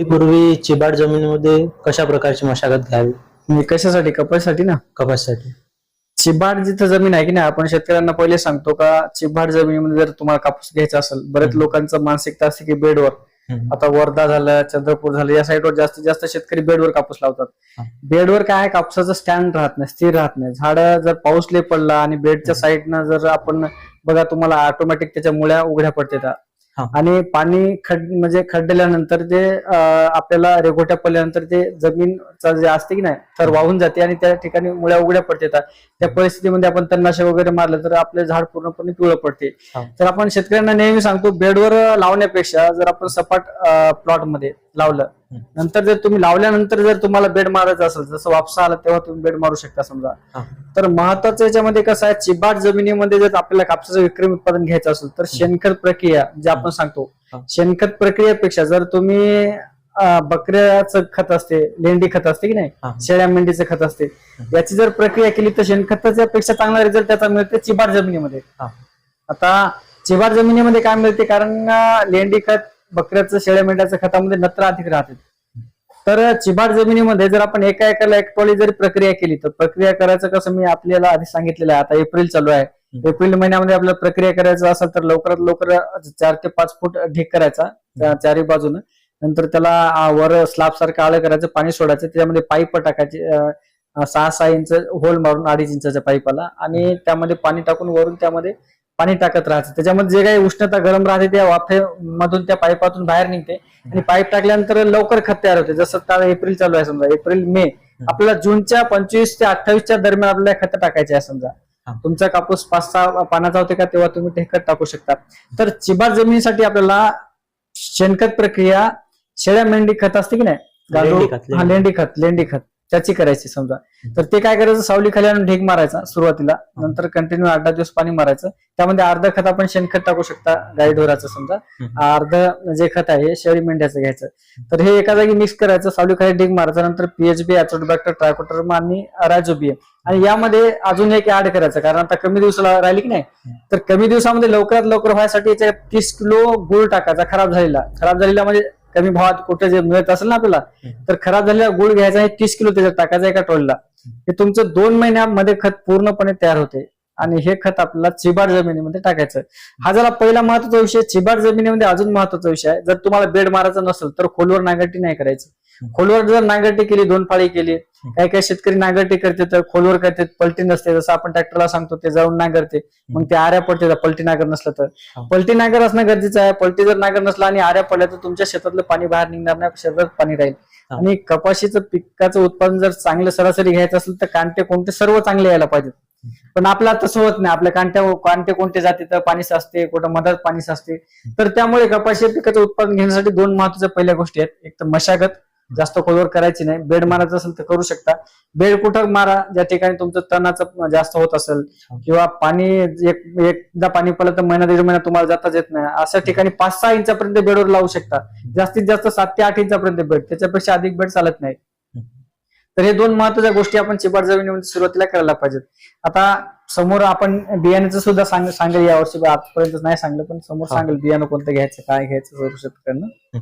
पूर्वी चिबाड जमिनीमध्ये कशा प्रकारची मशागत घ्यावी? म्हणजे कशासाठी? कपाशीसाठी ना? कपाशीसाठी. चिबाड जिथं जमीन आहे की नाही आपण शेतकऱ्यांना पहिले सांगतो का चिबाड जमिनीमध्ये जर तुम्हाला कापूस घ्यायचा असेल बरेच. लोकांचं मानसिकता असते की बेडवर. आता वर्धा झालं चंद्रपूर झालं या साईडवर जास्तीत जास्त शेतकरी बेडवर कापूस लावतात. बेडवर काय कापसाचं स्टँड राहत नाही स्थिर राहत नाही. झाड जर पाऊस लय पडला आणि बेडच्या साईडनं जर आपण बघा तुम्हाला ऑटोमॅटिक त्याच्या मुळ्या उघड्या पडतात. आणि पाणी खड म्हणजे खड्डल्यानंतर ते आपल्याला रेघोट्या पडल्यानंतर ते जमीनचं जे असते की नाही तर वाहून जाते आणि त्या ठिकाणी मुळ्या उघड्या पडतात त्या परिस्थितीमध्ये आपण तणनाशक वगैरे मारलं तर आपले झाड पूर्णपणे पिवळं पडते. तर आपण शेतकऱ्यांना नेहमी सांगतो बेडवर लावण्यापेक्षा जर आपण सपाट प्लॉटमध्ये लावलं. नंतर जर तुम्ही लावल्यानंतर जर तुम्हाला बेड मारायचं असेल जसं वापसा आला तेव्हा तुम्ही बेड मारू शकता समजा. तर महत्वाचं याच्यामध्ये कसं आहे चिबाट जमिनीमध्ये जर आपल्याला कापसाचं विक्रमी उत्पादन घ्यायचं असेल तर शेणखत प्रक्रिया जे आपण सांगतो. शेणखत प्रक्रियेपेक्षा जर तुम्ही बकऱ्याचं खत असते लेंडी खत असते की. नाही शेळ्या मेंढीचं खत असते याची जर प्रक्रिया केली तर शेणखताच्या पेक्षा चांगला रिझल्ट त्याचा मिळते चिबाट जमिनीमध्ये. आता चिबाट जमिनीमध्ये काय मिळते कारण लेंडी खत बकऱ्याचं शेळ्या मेंढ्याचं खतामध्ये नत्र अधिक राहते. तर चिबाट जमिनीमध्ये जर आपण एका एकाला एक टोळी जरी प्रक्रिया केली तर प्रक्रिया करायचं कसं मी आपल्याला आधी सांगितलेलं आहे. आता एप्रिल चालू आहे. एप्रिल महिन्यामध्ये आपल्याला प्रक्रिया करायचं असेल तर लवकरात लवकर चार ते पाच फूट ढीक करायचा चारही बाजूनं. नंतर त्याला वर स्लाब सारखं आळं करायचं पाणी सोडायचं. त्याच्यामध्ये पाईप टाकायचे सहा सहा इंच होल मारून अडीच इंचाच्या पाईपाला. आणि त्यामध्ये पाणी टाकून वरून त्यामध्ये पाणी टाकत राहायचं. त्याच्यामध्ये जे काही उष्णता गरम राहते त्या वाफेमधून त्या पाईपातून बाहेर निघते. आणि पाईप टाकल्यानंतर लवकर खत तयार होते. जसं आता एप्रिल चालू आहे समजा. April May. आपल्याला जूनच्या पंचवीस ते अठ्ठावीसच्या दरम्यान आपल्याला खत टाकायचे आहे समजा. तुमचा कापूस पाच सहा पानाचा होते का तेव्हा तुम्ही ते खत टाकू शकता. तर चिबार जमिनीसाठी आपल्याला शेणखत प्रक्रिया शेळ्या मेंढी खत असते की नाही? खत, हा. लेंडी खत लेंडी खत. त्याची करायची समजा. तर ते काय करायचं? सावली खाली आणून ढीग मारायचा सुरुवातीला. नंतर कंटिन्यू आठ दहा दिवस पाणी मारायचं. त्यामध्ये अर्ध खत आपण शेणखत टाकू शकता गाई ढोराचं समजा. अर्ध जे खत आहे शेळी मेंढ्याचं घ्यायचं. तर हे एका जागी मिक्स करायचं सावली खाली ढीग मारायचं. नंतर पीएचबी बॅक्टर ट्रायकोटर्मा आणि रायझोबियम आणि यामध्ये अजून एक ऍड करायचं. कारण आता कमी दिवसाला राहिली की नाही? तर कमी दिवसामध्ये लवकरात लवकर व्हायसाठी तीस किलो गुळ टाकायचा. खराब झालेला. खराब झालेला म्हणजे कमी भावात कुठे जे मिळत असेल ना आपल्याला तर खराब झालेला गुळ घ्यायचा आणि तीस किलो त्याच्यात टाकायचा एका टोळीला. हे तुमचं दोन महिन्यामध्ये खत पूर्णपणे तयार होते. आणि हे खत आपल्याला चिबाड जमिनीमध्ये टाकायचं हा झाला पहिला महत्त्वाचा विषय चिबाड जमिनीमध्ये अजून महत्त्वाचा विषय आहे. जर तुम्हाला बेड मारायचा नसेल तर खोलवर नांगरटी नाही करायची. खोलवर जर नांगरटी केली दोन फाळी केली काही काही शेतकरी नांगरटी करते तर खोलवर करते पलटी नसते. जसं आपण ट्रॅक्टरला सांगतो ते जाऊन नांगरते. मग ते आऱ्या पडते पलटी नांगर नसलं तर. पलटी नांगर असणं गरजेचं आहे. पलटी जर नांगर नसला आणि आऱ्या पडल्या तर तुमच्या शेतातलं पाणी बाहेर निघणार नाही शेतात पाणी राहील. आणि कपाशीचं पिकाचं उत्पादन जर चांगलं सरासरी घ्यायचं असेल तर कांटे कोणते सर्व चांगले यायला पाहिजेत. पण आपला तसं होत नाही. आपल्या कांट्या कांटे कोणते जाते तर पाणी साचते कुठं मधात पाणी साचते. तर त्यामुळे कपाशी पिकाचं उत्पादन घेण्यासाठी दोन महत्त्वाच्या पहिल्या गोष्टी आहेत. एक तर मशागत जास्त खोलवर करायची नाही. बेड मारायचं असेल तर करू शकता. बेड कुठं मारा ज्या ठिकाणी तुमचं तणाचं जास्त होत असेल किंवा पाणी एक एकदा पाणी पडलं तर महिना दीड महिना तुम्हाला जाताच येत नाही. अशा ठिकाणी पाच सहा इंचापर्यंत बेडवर लावू शकता. जास्तीत जास्त सात ते आठ इंचापर्यंत बेड. त्याच्यापेक्षा अधिक बेड चालत नाही. तर हे दोन महत्त्वाच्या गोष्टी आपण चिबाड जमिनीमध्ये सुरुवातीला करायला पाहिजेत. आता समोर आपण बियाण्याचं सुद्धा सांग सांगेल यावर्षी. आजपर्यंत नाही सांगलं पण समोर. सांगेल बियाणं कोणतं घ्यायचं काय घ्यायचं शेतकऱ्यांना